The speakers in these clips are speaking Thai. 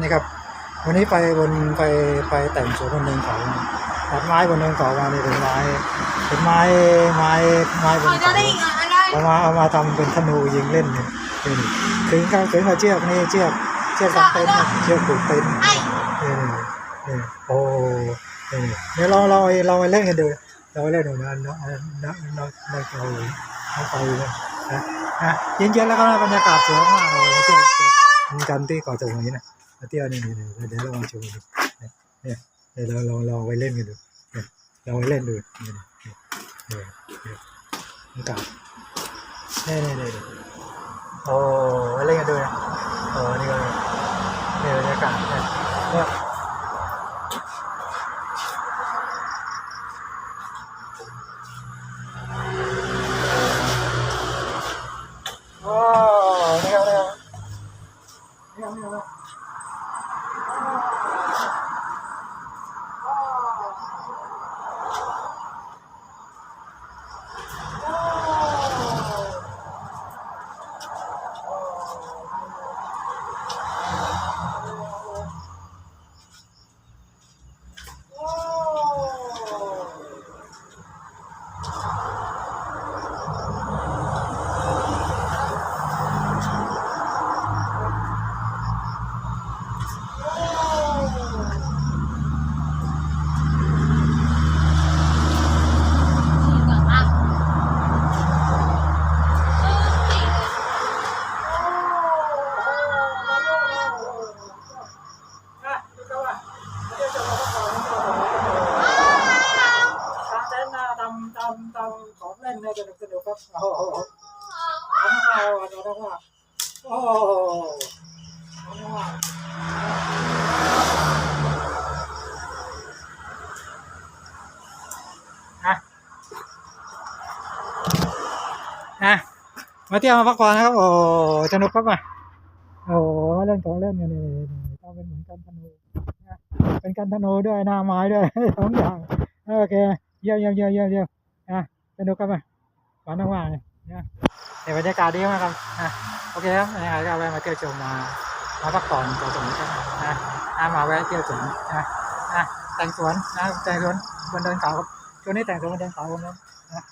นี่ครับ วันนี้ไปบนไปไปแต่งสวนบนเนินเขาตัดไม้บนเนินเขามานี่เป็นไม้เป็นไม้ไม้ไม้บนเขาจะเขาได้อีกอะไรเอามาเอามาทำเป็นธนูยิงเล่นเนี่ยนี่ถึงกับถึงกับเชือกนี่เชือกเชือกกันเต็นท์นะเชือกผูกเต็นท์ไอ้นี่นี่นี่โอ้นี่เดี๋ยวเราเราเราไปเล่นกันดูเราไปเล่นดูนะนะนะนะนะเราเราไปเลยนะนะเย็นๆแล้วก็บรรยากาศสวยมากเลยเที่ยวเที่ยวมีกันที่เกาะจงนี้นะมา เที่ยวนี่นี่นี่เดี๋ยวเรามาชมดูเนี่ยเนี่ยเดี๋ยวเราเราเราไปเล่นกันดูเนี่ยเราไปเล่นดูนี่นี่นี่นี่บรรยากาศนี่นี่ยเนี่โอ้ไปเล่นกันดูนะโอ้นี่ก็นี่บรรยากาศเนี่ย ของเล่นเนี่ยสนุกสนุกครับโอ้โหน้องว่าน้องว่าโอ้โหน้องว่าอะอะมาเที่ยวมาพักผ่อนนะครับ โอ้โหสนุกครับมาโอ้โหมาเล่นของเล่นกันนี่นี่นี่ต้องเป็นเหมือนกันธนูนะเป็นกันธนูด้วยหน้าไม้ด้วยสองอย่างโอเคเยี่ยมเยี่ยมเยี่ยมเยี่ยมเยี่ยมอะสนุกครับมา ฝันว่างๆเนี่ยนะแต่บรรยากาศดีมากครับอะโอเคครับยังไงก็แวะมาเที่ยวชมมามาพักผ่อนต่อสมกันนะอะมาแวะเที่ยวสวนนะอะแต่งสวนนะแต่งสวนบนเดินเขาครับช่วงนี้แต่งสวนบนเดินเขาครับนะ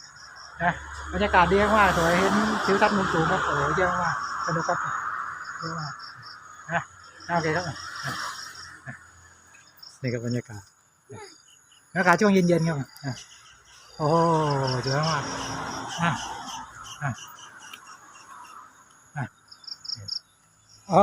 นะบรรยากาศดีมากสวยเห็นทิวทัศน์มุมสูงครับโอ้โหเยี่ยมากสนุกครับเยี่ยมากนะโอเคครับนี่ก็บรรยากาศบรรยากาศช่วงเย็นๆครับ โอ้โหสวยมากอะอะอะโอ้